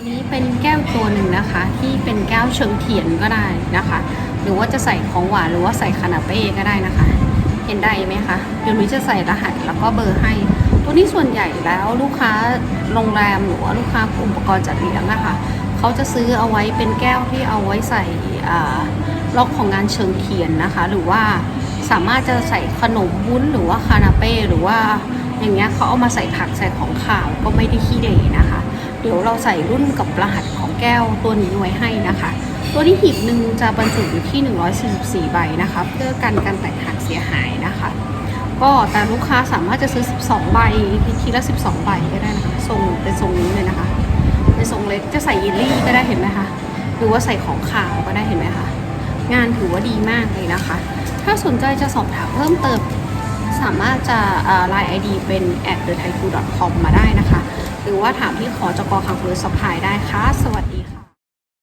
ตัวนี้เป็นแก้วตัวหนึ่งนะคะ ที่เป็นแก้วเชิงเทียนก็ได้นะคะ หรือว่าจะใส่ของหวานหรือว่าใส่คานาเป้ก็ได้นะคะ เห็นได้ไหมคะเดี๋ยวหนูจะใส่รหัสแล้วก็เบอร์ให้ ตัวนี้ส่วนใหญ่แล้วลูกค้าโรงแรมหรือว่าลูกค้าอุปกรณ์จัดเลี้ยงนะคะเขาจะซื้อเอาไว้เป็นแก้วที่เอาไว้ใส่ล็อกของงานเชิงเทียนนะคะ หรือว่าสามารถจะใส่ขนมวุ้นหรือว่าคานาเป้หรือว่าอย่างเงี้ยเขาเอามาใส่ผักใส่ของข่าวก็ไม่ได้ขี้เหร่นะคะ เดี๋ยวเราใส่รุ่นกับรหัสของแก้วตัวนี้ไว้ให้นะคะ ตัวนี้หีบหนึ่งจะบรรจุอยู่ที่ 144 ใบนะคะ เพื่อกันการแตกหักเสียหายนะคะ ก็แต่ลูกค้าสามารถจะซื้อ 12 ใบทีละ 12 ใบก็ได้นะคะทรงเป็นทรงนี้เลยนะคะเป็นทรงเล็กจะใส่ยินลี่ก็ได้เห็นไหมคะหรือว่าใส่ของขาวก็ได้เห็นไหมคะงานถือว่าดีมากเลยนะคะ ถ้าสนใจจะสอบถามเพิ่มเติม สามารถจะไลน์ไอดีเป็น at the thai food com มาได้นะคะ หรือว่าถามที่ขอจกคังเฟิร์สพายได้ค่ะ สวัสดีค่ะ